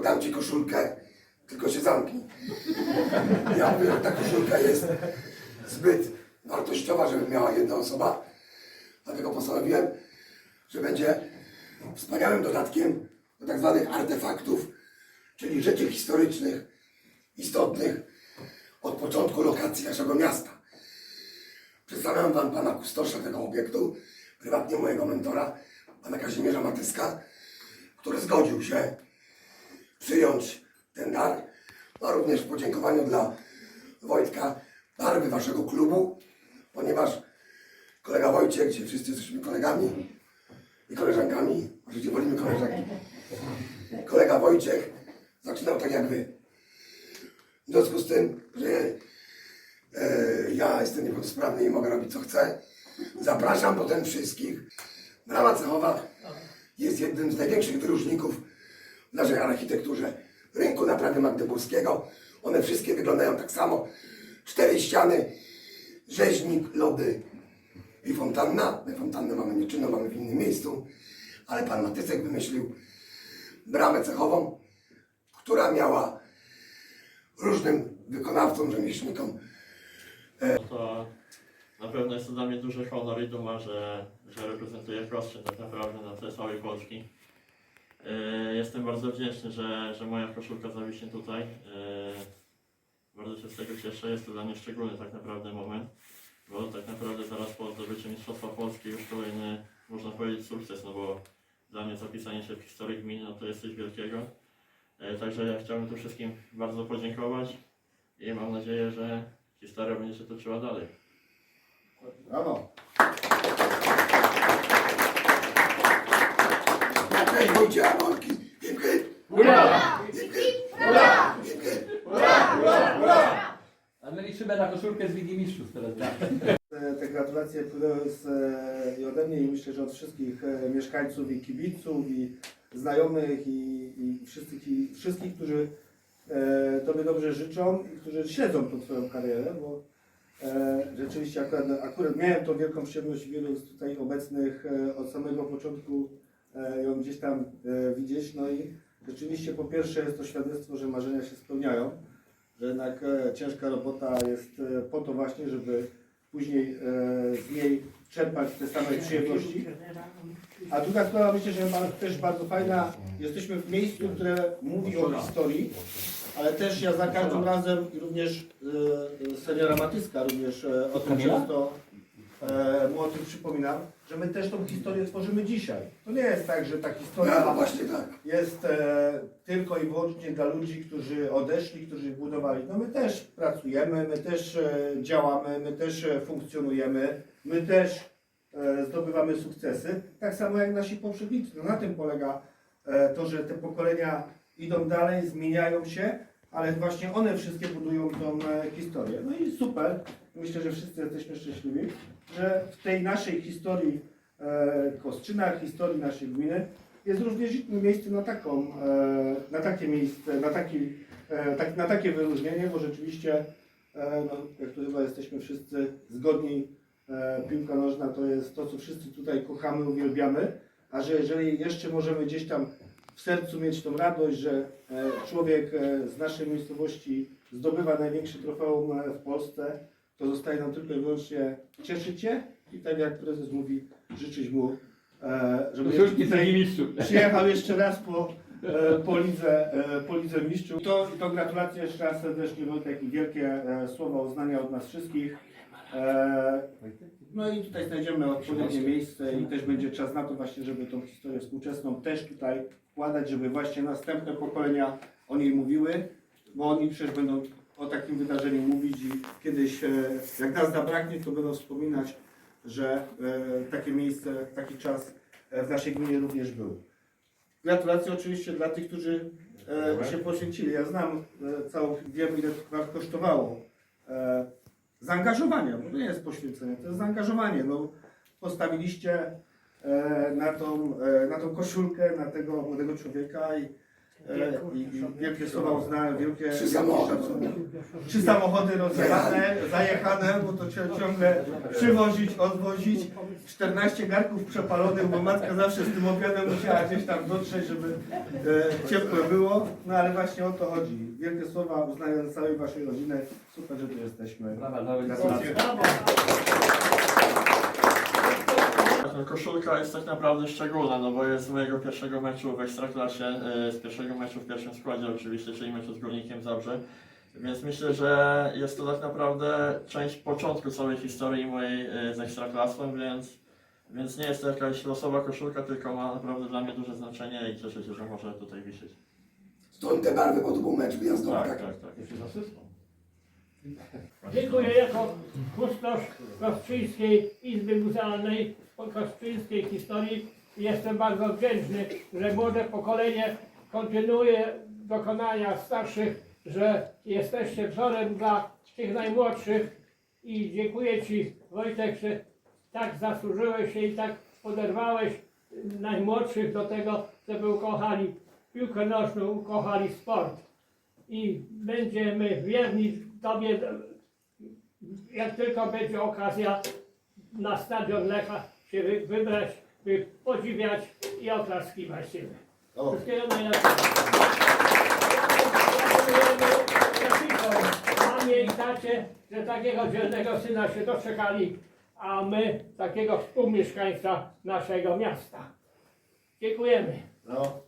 Podam ci koszulkę, tylko się zamknij. Ja mówię, że ta koszulka jest zbyt wartościowa, żeby miała jedna osoba. Dlatego postanowiłem, że będzie wspaniałym dodatkiem do tak zwanych artefaktów, czyli rzeczy historycznych, istotnych od początku lokacji naszego miasta. Przedstawiam Wam pana kustosza tego obiektu, prywatnie mojego mentora, pana Kazimierza Matyska, który zgodził się przyjąć ten dar, a również w podziękowaniu dla Wojtka barwy waszego klubu, ponieważ kolega Wojciech, gdzie wszyscy jesteśmy kolegami i koleżankami, życie wolimy koleżanki, kolega Wojciech zaczynał tak jak wy. W związku z tym, że e, ja jestem niepełnosprawny i mogę robić co chcę, zapraszam potem wszystkich. Brama cechowa jest jednym z największych wyróżników w naszej architekturze rynku naprawy magdeburskiego. One wszystkie wyglądają tak samo. Cztery ściany, rzeźnik, lody i fontanna. My fontannę mamy nieczynną, mamy w innym miejscu, ale pan Matysek wymyślił bramę cechową, która miała różnym wykonawcom, rzemieślnikom No to na pewno jest to dla mnie duży honor i duma, że, że reprezentuję Kroszczyn tak naprawdę na tle całej Polski. Yy, Jestem bardzo wdzięczny, że, że moja koszulka zawiśnie tutaj. Yy, Bardzo się z tego cieszę. Jest to dla mnie szczególny tak naprawdę moment, bo tak naprawdę zaraz po zdobyciu Mistrzostwa Polski już kolejny, można powiedzieć, sukces, no bo dla mnie zapisanie się w historii gminy, no to jest coś wielkiego. Yy, Także ja chciałbym tu wszystkim bardzo podziękować i mam nadzieję, że historia będzie się toczyła dalej. Brawo. Hip hip, Ura! hip hip, Ura! hip hip. Ura! Ura! Ura! A my liczymy na koszulkę z Ligi Mistrzów teraz. Te- Te gratulacje płynęły z, e, i ode mnie i myślę, że od wszystkich e, mieszkańców i kibiców i znajomych i, i wszystkich, i wszystkich, którzy e, Tobie dobrze życzą i którzy śledzą tą Twoją karierę, bo e, rzeczywiście akurat, akurat miałem tą wielką przyjemność wielu z tutaj obecnych e, od samego początku e, ją gdzieś tam e, widzieć, no i rzeczywiście po pierwsze jest to świadectwo, że marzenia się spełniają, że jednak e, ciężka robota jest e, po to właśnie, żeby później e, z niej czerpać te same przyjemności. A druga sprawa myślę, że też bardzo fajna. Jesteśmy w miejscu, które mówi o historii, ale też ja za każdym razem i również e, e, seniora Matyska również e, o tym często e, tym przypominam, że my też tą historię tworzymy dzisiaj. To nie jest tak, że ta No, no historia właśnie tak. jest e, tylko i wyłącznie dla ludzi, którzy odeszli, którzy budowali. No my też pracujemy, my też e, działamy, my też e, funkcjonujemy, my też e, zdobywamy sukcesy, tak samo jak nasi poprzednicy. No na tym polega e, to, że te pokolenia idą dalej, zmieniają się, ale właśnie one wszystkie budują tą e, historię. No i super, myślę, że wszyscy jesteśmy szczęśliwi, że w tej naszej historii e, Kostrzyna, historii naszej gminy, jest również miejsce na taką, e, na takie miejsce, na, taki, e, tak, na takie wyróżnienie, bo rzeczywiście, e, no, jak tu chyba jesteśmy wszyscy zgodni, e, piłka nożna to jest to, co wszyscy tutaj kochamy, uwielbiamy, a że jeżeli jeszcze możemy gdzieś tam w sercu mieć tą radość, że e, człowiek e, z naszej miejscowości zdobywa największy trofeum e, w Polsce, to zostaje nam tylko i wyłącznie cieszyć się i tak jak prezes mówi, życzyć mu, e, żeby z tutaj przyjechał jeszcze raz po, e, po, lidze, e, po lidze mistrzów. To, to gratulacje jeszcze raz serdecznie Wojtek i wielkie e, słowa uznania od nas wszystkich. E, no i tutaj znajdziemy odpowiednie miejsce i też będzie czas na to właśnie, żeby tą historię współczesną też tutaj wkładać, żeby właśnie następne pokolenia o niej mówiły, bo oni przecież będą o takim wydarzeniu mówić i kiedyś, e, jak nas zabraknie, to będą wspominać, że e, takie miejsce, taki czas e, w naszej gminie również był. Gratulacje oczywiście dla tych, którzy się poświęcili. Ja znam całą, wiem ile to kosztowało. Zaangażowanie, bo to nie jest poświęcenie, to jest zaangażowanie. No, postawiliście na, tą, na tą koszulkę, na tego młodego człowieka i i, i wielkie słowa uznania, wielkie Trzy samochody. szacunek. Trzy samochody rozjechane, zajechane, bo to trzeba ciągle przywozić, odwozić. 14 garków przepalonych, bo matka zawsze z tym obiadem musiała gdzieś tam dotrzeć, żeby e, ciepłe było. No ale właśnie o to chodzi. Wielkie słowa uznania dla całej waszej rodziny. Super, że tu jesteśmy. Brawa rodziców. Gratulacje. Ta koszulka jest tak naprawdę szczególna, no bo jest z mojego pierwszego meczu w Ekstraklasie, e, z pierwszego meczu w pierwszym składzie oczywiście, czyli meczu z Górnikiem Zabrze. Więc myślę, że jest to tak naprawdę część początku całej historii mojej e, z Ekstraklasą, więc, więc nie jest to jakaś losowa koszulka, tylko ma naprawdę dla mnie duże znaczenie i cieszę się, że może tutaj wisieć. Stąd te barwy, bo to był mecz wyjazdowy, Tak, tak? tak, tak. Jeszcze z asystą. Dziękuję jako kustosz Kostrzyńskiej Izby Muzealnej Kostrzyńskiej Historii. Jestem bardzo wdzięczny, że młode pokolenie kontynuuje dokonania starszych, że jesteście wzorem dla tych najmłodszych. I dziękuję Ci Wojtek, że tak zasłużyłeś się i tak poderwałeś najmłodszych do tego, żeby ukochali piłkę nożną, ukochali sport. I będziemy wierni Tobie, jak tylko będzie okazja na stadion Lecha się wy- wybrać, by podziwiać i oklaskiwać Ciebie. O. Wszystkiego najlepszego. Mamie i tacie, że takiego dzielnego syna się doczekali, a my takiego współmieszkańca naszego miasta. Dziękujemy. No.